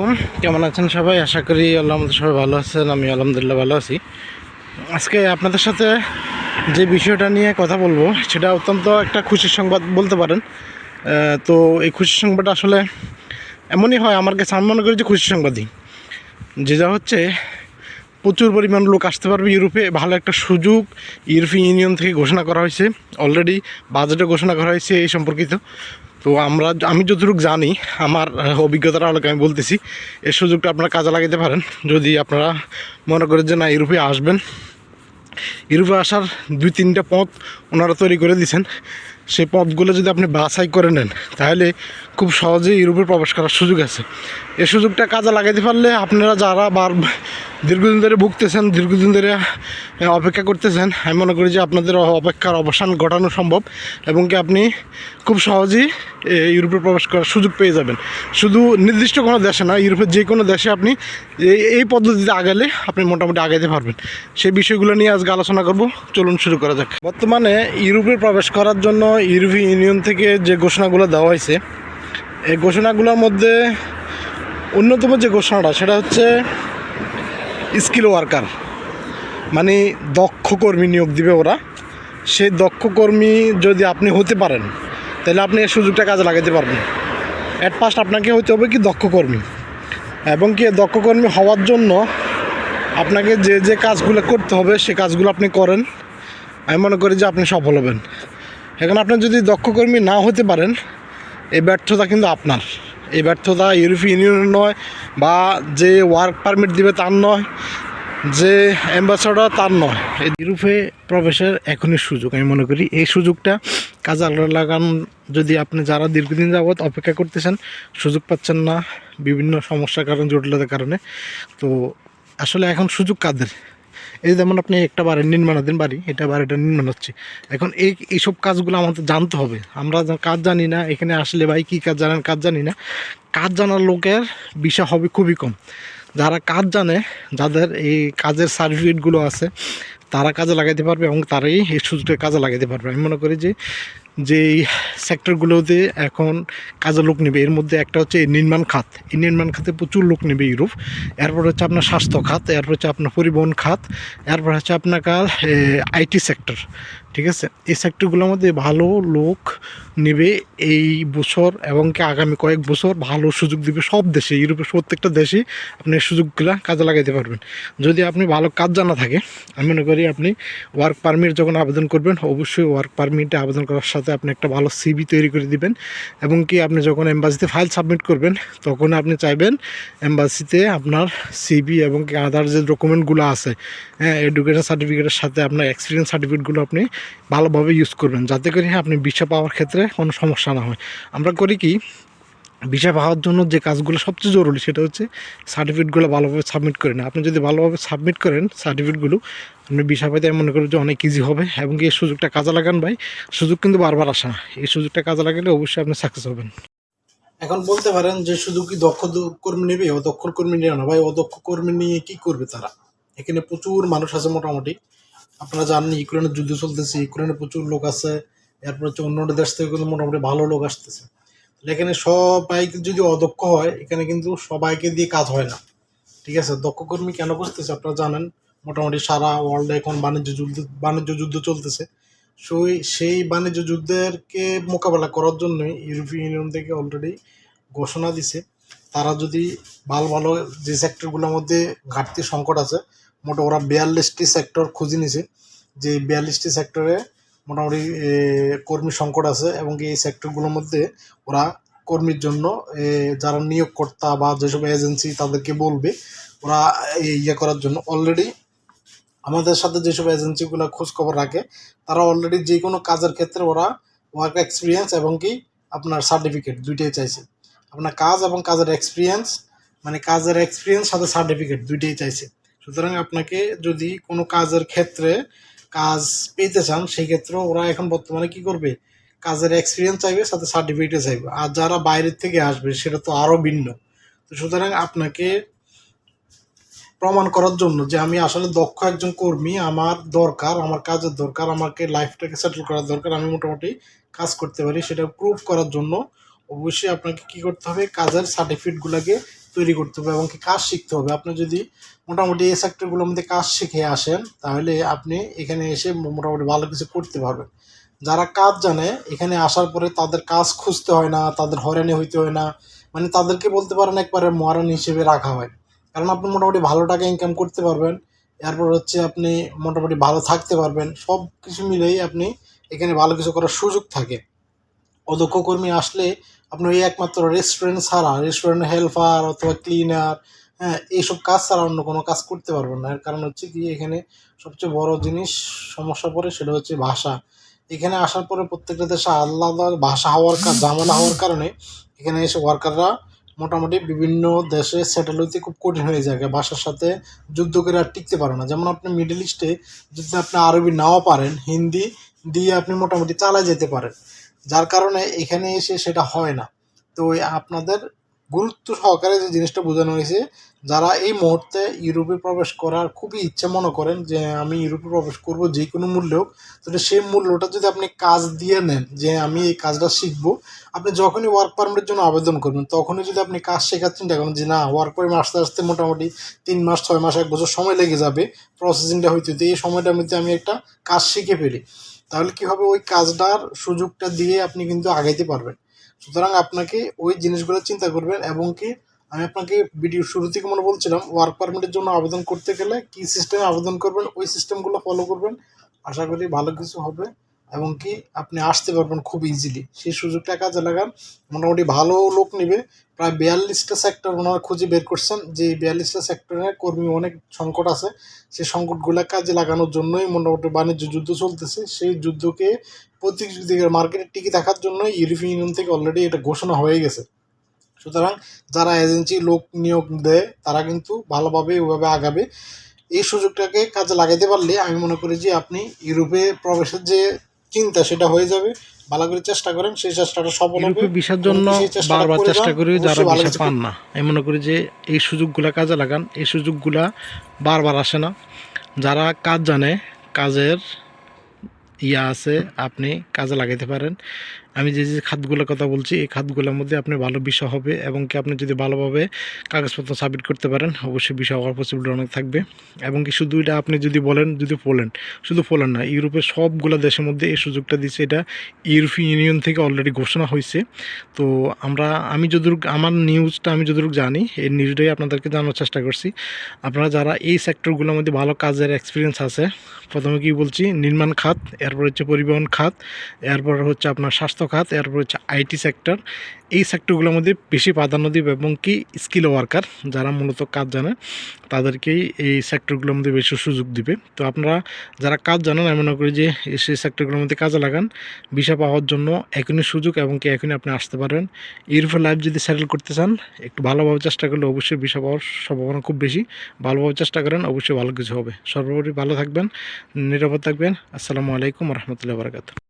আলাইকুম। কেমন আছেন সবাই? আশা করি আল্লাহ সবাই ভালো আছেন, আমি আলহামদুলিল্লাহ ভালো আছি। আজকে আপনাদের সাথে যে বিষয়টা নিয়ে কথা বলব, সেটা অত্যন্ত একটা খুশির সংবাদ বলতে পারেন। তো এই খুশির সংবাদটা আসলে এমনই হয়, আমার কাছে আমি মনে করি যে খুশির সংবাদই। যেটা হচ্ছে, প্রচুর পরিমাণ লোক আসতে পারবে ইউরোপে। ভালো একটা সুযোগ ইউরোপিয়ান ইউনিয়ন থেকে ঘোষণা করা হয়েছে। অলরেডি বাজেটে ঘোষণা করা হয়েছে এই সম্পর্কিত। তো আমরা, আমি যতটুকু জানি, আমার অভিজ্ঞতার আলোকে আমি বলতেছি এই সুযোগটা আপনারা কাজে লাগাতে পারেন। যদি আপনারা মনে করেন যে না, ইউরোপে আসবেন, ইউরোপে আসার দুই তিনটা পথ ওনারা তৈরি করে দিয়েছেন। সেই পথগুলো যদি আপনি বাছাই করে নেন, তাহলে খুব সহজেই ইউরোপে প্রবেশ করার সুযোগ আছে। এই সুযোগটা কাজে লাগাইতে পারলে আপনারা যারা বার দীর্ঘদিন ধরে ভুগতেছেন, দীর্ঘদিন ধরে অপেক্ষা করতেছেন, আমি মনে করি যে আপনাদের অপেক্ষার অবসান ঘটানো সম্ভব এবং কি আপনি খুব সহজেই ইউরোপে প্রবেশ করার সুযোগ পেয়ে যাবেন। শুধু নির্দিষ্ট কোনো দেশে না ইউরোপের যে কোনো দেশে আপনি এই- পদ্ধতিতে আগালে আপনি মোটামুটি আগাইতে পারবেন। সেই বিষয়গুলো নিয়ে আজকে আলোচনা করব, চলুন শুরু করা যাক। বর্তমানে ইউরোপে প্রবেশ করার জন্য ইউরোপীয় ইউনিয়ন থেকে যে ঘোষণাগুলো দেওয়া হয়েছে, এই ঘোষণাগুলোর মধ্যে অন্যতম যে ঘোষণাটা, সেটা হচ্ছে স্কিল ওয়ার্কার। মানে দক্ষ কর্মী নিয়োগ দিবে ওরা। সেই দক্ষ কর্মী যদি আপনি হতে পারেন, তাহলে আপনি এই সুযোগটা কাজে লাগাতে পারবেন। অ্যাট ফার্স্ট আপনাকে হতে হবে কি দক্ষ কর্মী। এবং কি দক্ষ কর্মী হওয়ার জন্য আপনাকে যে যে কাজগুলো করতে হবে, সে কাজগুলো আপনি করেন। আমি মনে করি যে আপনি সফল হবেন। এখন আপনি যদি দক্ষ কর্মী না হতে পারেন, এই ব্যর্থতা কিন্তু আপনার। এই ব্যর্থতা ইউরোপীয় ইউনিয়নের নয় বা যে ওয়ার্ক পারমিট দিবে তার নয়, যে অ্যাম্বাসাডার তার নয়। এই ইউরোপে প্রবেশের এখনই সুযোগ, আমি মনে করি এই সুযোগটা কাজে লাগান। যদি আপনি যারা দীর্ঘদিন যাবৎ অপেক্ষা করতেছেন, সুযোগ পাচ্ছেন না, বিভিন্ন সমস্যার কারণ, জটিলতার কারণে। তো আসলে এখন সুযোগ কাদের? এই যেমন আপনি একটা বাড়ি নির্মাণাধীন বাড়ি, এটা বাড়িটা নির্মাণ হচ্ছে। এখন এই, এইসব কাজগুলো আমাদের জানতে হবে। আমরা কাজ জানি না, এখানে আসলে ভাই কী কাজ জানেন, কাজ জানি না। কাজ জানার লোকের বিষয় হবে খুবই কম। যারা কাজ জানে, যাদের এই কাজের সার্টিফিকেটগুলো আছে, তারা কাজে লাগাইতে পারবে এবং তারাই এই সুযোগটা কাজে লাগাইতে পারবে। আমি মনে করি যে যেই সেক্টরগুলোতে এখন কাজের লোক নেবে, এর মধ্যে একটা হচ্ছে নির্মাণ খাত। এই নির্মাণ খাতে প্রচুর লোক নেবে ইউরোপ। এরপর হচ্ছে আপনার স্বাস্থ্য খাত, এরপর হচ্ছে আপনার পরিবহন খাত, এরপর হচ্ছে আপনার কাল আইটি সেক্টর ঠিক আছে? এই সেক্টরগুলোর মধ্যে ভালো লোক নেবে এই বছর এবং কি আগামী কয়েক বছর ভালো সুযোগ দিবে সব দেশে, ইউরোপের প্রত্যেকটা দেশেই আপনি সুযোগগুলো কাজে লাগাইতে পারবেন। যদি আপনি ভালো কাজ জানা থাকে, আমি মনে করি আপনি ওয়ার্ক পারমিট যখন আবেদন করবেন, অবশ্যই ওয়ার্ক পারমিটে আবেদন করার সাথে আপনি একটা ভালো সিবি তৈরি করে দিবেন এবং কি আপনি যখন এম্বাসিতে ফাইল সাবমিট করবেন, তখন আপনি চাইবেন এম্বাসিতে আপনার সিবি এবং কি আদার যে ডকুমেন্টগুলো আছে হ্যাঁ এডুকেশন সার্টিফিকেটের সাথে আপনার এক্সপিরিয়েন্স সার্টিফিকেটগুলো আপনি ভালোভাবে ইউজ করবেন। যাতে করে আপনি ভিসা পাওয়ার ক্ষেত্রে কোনো সমস্যা না হয়। আমরা করি কি ভিসা পাওয়ার জন্য যে কাজগুলো সবচেয়ে জরুরি সেটা হচ্ছে সার্টিফিকেটগুলো ভালোভাবে সাবমিট করে না আপনি যদি ভালোভাবে সাবমিট করেন সার্টিফিকেটগুলো আপনি ভিসা পাইতে মনে করি যে অনেক ইজি হবে এবং এই সুযোগটা কাজে লাগান ভাই। সুযোগ কিন্তু বারবার আসে। না এই সুযোগটা কাজে লাগালে অবশ্যই আপনি সাকসেস হবেন। এখন বলতে পারেন যে শুধু কি দক্ষ কর্মী নেবে? অদক্ষ কর্মী নেবে না ভাই। অদক্ষ কর্মী নিয়ে কি করবে তারা? এখানে প্রচুর মানুষ আছে মোটামুটি। আপনারা জানেন ইউক্রেনের যুদ্ধ চলতেছে, ইউক্রেনে প্রচুর লোক আছে, এরপর হচ্ছে অন্য দেশ থেকে কিন্তু মোটামুটি ভালো লোক আসতেছে। এখানে সবাই যদি অদক্ষ হয়, এখানে কিন্তু সবাইকে দিয়ে কাজ হয় না। ঠিক আছে? দক্ষ কর্মী কেন করতেছে আপনারা জানেন, মোটামুটি সারা ওয়ার্ল্ডে এখন বাণিজ্য যুদ্ধ বাণিজ্য যুদ্ধ চলতেছে। সেই সেই বাণিজ্য যুদ্ধেরকে মোকাবেলা করার জন্য ইউরোপীয় ইউনিয়ন থেকে অলরেডি ঘোষণা দিছে। তারা যদি ভালো ভালো যে সেক্টরগুলোর মধ্যে ঘাটতি সংকট আছে মোটা ওরা বিয়াল্লিশটি সেক্টর খুঁজে নিছে, যে বিয়াল্লিশটি সেক্টরে মোটামুটি কর্মী সংকট আছে এবং এই সেক্টরগুলোর মধ্যে ওরা কর্মীর জন্য যারা নিয়োগকর্তা বা যেসব এজেন্সি তাদেরকে বলবে, ওরা ইয়ে করার জন্য অলরেডি আমাদের সাথে যেসব এজেন্সিগুলো খোঁজখবর রাখে, তারা অলরেডি যে কোনো কাজের ক্ষেত্রে ওরা ওয়ার্ক এক্সপিরিয়েন্স এবং কি আপনার সার্টিফিকেট দুইটাই চাইছে। আপনার কাজ এবং কাজের এক্সপিরিয়েন্স মানে কাজের এক্সপিরিয়েন্স সাথে সার্টিফিকেট দুইটাই চাইছে। সুতরাং আপনাকে যদি কোনো কাজের ক্ষেত্রে কাজ পেতে চান, সেই ক্ষেত্রে ওরা এখন বর্তমানে কি করবে? কাজের এক্সপিরিয়েন্স চাইবে, সাথে সার্টিফিকেটও চাইবে। আর যারা বাইরের থেকে আসবে, সেটা তো আরও ভিন্ন। তো সুতরাং আপনাকে প্রমাণ করার জন্য যে আমি আসলে দক্ষ একজন কর্মী, আমার দরকার, আমার কাজের দরকার, আমাকে লাইফটাকে সেটেল করার দরকার, আমি মোটামুটি কাজ করতে পারি। সেটা প্রুভ করার জন্য অবশ্যই আপনাকে কি করতে হবে? কাজের সার্টিফিকেটগুলোকে তৈরি করতে হবে এবং কি কাজ শিখতে হবে। আপনি যদি মোটামুটি এই সেক্টরগুলোর মধ্যে কাজ শিখে আসেন, তাহলে আপনি এখানে এসে মোটামুটি ভালো কিছু করতে পারবেন। যারা কাজ জানে, এখানে আসার পরে তাদের কাজ খুঁজতে হয় না, তাদের হয়রানি হইতে হয় না। মানে তাদেরকে বলতে পারেন একবারে মহারান হিসেবে রাখা হয়। কারণ আপনি মোটামুটি ভালো টাকা ইনকাম করতে পারবেন, এরপর হচ্ছে আপনি মোটামুটি ভালো থাকতে পারবেন। সব কিছু মিলেই আপনি এখানে ভালো কিছু করার সুযোগ থাকে। অদক্ষ কর্মী আসলে আপনি ওই একমাত্র রেস্টুরেন্ট ছাড়া রেস্টুরেন্ট হেল্পার অথবা ক্লিনার হ্যাঁ এইসব কাজ ছাড়া অন্য কোনো কাজ করতে পারবেন না। এর কারণ হচ্ছে কি, এখানে সবচেয়ে বড় জিনিস, সমস্যা পড়ে সেটা হচ্ছে ভাষা। এখানে আসার পরে প্রত্যেকটা দেশে আলাদা ভাষা হওয়ার কাজ জামানা হওয়ার কারণে এখানে এসে ওয়ার্কাররা মোটামুটি বিভিন্ন দেশে সেটেল হইতে খুব কঠিন হয়ে যায়। ভাষার সাথে যুদ্ধ করে আর টিকতে পারে না। যেমন আপনি মিডল ইস্টে যদি আপনি আরবি নাও পারেন, হিন্দি দিয়ে আপনি মোটামুটি চালা যেতে পারেন। যার কারণে এখানে এসে সেটা হয় না। তো আপনাদের গুরুত্ব সহকারে যে জিনিসটা বোঝানো হয়েছে, যারা এই মুহূর্তে ইউরোপে প্রবেশ করার খুবই ইচ্ছে মনে করেন যে আমি ইউরোপে প্রবেশ করব যে কোনো মূল্য হোক, তাহলে সেই মূল্যটা যদি আপনি কাজ দিয়ে নেন যে আমি এই কাজটা শিখব, আপনি যখনই ওয়ার্ক পারমিটের জন্য আবেদন করবেন, তখনই যদি আপনি কাজ শেখার চিন্তা করেন যে না ওয়ার্ক পারমিট আসতে আসতে মোটামুটি তিন মাস, ছয় মাস, এক বছর সময় লেগে যাবে প্রসেসিংটা হইতে এই সময়টার মধ্যে আমি একটা কাজ শিখে ফেলি। তাহলে কি হবে? ওই কাজটার সুযোগটা দিয়ে আপনি কিন্তু আগাইতে পারবেন। সুতরাং আপনাকে ওই জিনিসগুলো চিন্তা করবেন এবং কি আমি আপনাকে ভিডিও শুরু থেকে মনে বলছিলাম ওয়ার্ক পারমিটের জন্য আবেদন করতে গেলে কি সিস্টেমে আবেদন করবেন, ওই সিস্টেমগুলো ফলো করবেন। আশা করি ভালো কিছু হবে। এবং কি আপনি আসতে পারবেন খুব ইজিলি সেই সুযোগটা কাজে লাগান। মোটামুটি ভালো লোক নেবে। প্রায় বিয়াল্লিশটা সেক্টর ওনারা খুঁজে বের করছেন যে বিয়াল্লিশটা সেক্টরে কর্মী অনেক সংকট আছে। সেই সংকটগুলো কাজে লাগানোর জন্যই মোটামুটি বাণিজ্য যুদ্ধ চলতেছে। সেই যুদ্ধকে প্রতিযোগিতার মার্কেটে টিকে থাকার জন্য ইউরোপিয়ান ইউনিয়ন থেকে অলরেডি এটা ঘোষণা হয়ে গেছে। সুতরাং যারা এজেন্সি লোক নিয়োগ দেয়, তারা কিন্তু ভালোভাবে ওইভাবে আগাবে। এই সুযোগটাকে কাজে লাগাইতে পারলে আমি মনে করি যে আপনি ইউরোপে প্রবেশের যে চিন্তা সেটা হয়ে যাবে। ভালো করে চেষ্টা করেন সেই চেষ্টাটা সফল হবে। ইউরোপে জন্য বারবার চেষ্টা করি যারা কিছু পান না। আমি মনে করি যে এই সুযোগগুলা কাজে লাগান। এই সুযোগগুলা বারবার আসে না। যারা কাজ জানে কাজের ইয়া আছে আপনি কাজে লাগাইতে পারেন। আমি যে যে খাতগুলোর কথা বলছি, এই খাতগুলোর মধ্যে আপনি ভালো বিষয় হবে এবং কি আপনি যদি ভালোভাবে কাগজপত্র সাবমিট করতে পারেন, অবশ্যই বিষয় হওয়ার পসিবিলিটি অনেক থাকবে। এবং কি শুধু এটা আপনি যদি বলেন যদি বলেন শুধু পোল্যান্ড না, ইউরোপের সবগুলো দেশের মধ্যে এই সুযোগটা দিচ্ছে এটা ইউরোপিয়ান ইউনিয়ন থেকে অলরেডি ঘোষণা হয়েছে। তো আমরা, আমি যতটুকু, আমার নিউজটা আমি যতটুকু জানি, এই নিউজটাই আপনাদেরকে জানার চেষ্টা করছি। আপনারা যারা এই সেক্টরগুলোর মধ্যে ভালো কাজের এক্সপিরিয়েন্স আছে, প্রথমে কি বলছি, নির্মাণ খাত, এরপর হচ্ছে পরিবহন খাত, এরপর হচ্ছে আপনার স্বাস্থ্য খাত এরপর হচ্ছে আইটি সেক্টর। এই সেক্টরগুলোর মধ্যে বেশি প্রাধান্য দিবে এবং কি স্কিল ওয়ার্কার যারা মূলত কাজ জানে, তাদেরকেই এই সেক্টরগুলোর মধ্যে বেশি সুযোগ দিবে। তো আপনারা যারা কাজ জানেন, আমি মনে করি যে সেই সেক্টরগুলোর মধ্যে কাজে লাগান, ভিসা পাওয়ার জন্য এখনই সুযোগ এবং কি এখনই আপনি আসতে পারেন ইউরোপে লাইফ যদি সেটেল করতে চান, একটু ভালোভাবে চেষ্টা করলে অবশ্যই ভিসা পাওয়ার সম্ভাবনা খুব বেশি। ভালোভাবে চেষ্টা করেন, অবশ্যই ভালো কিছু হবে। সর্বোপরি ভালো থাকবেন, নিরাপদ থাকবেন। আসসালামু আলাইকুম রহমতুল্লাহ বারকাত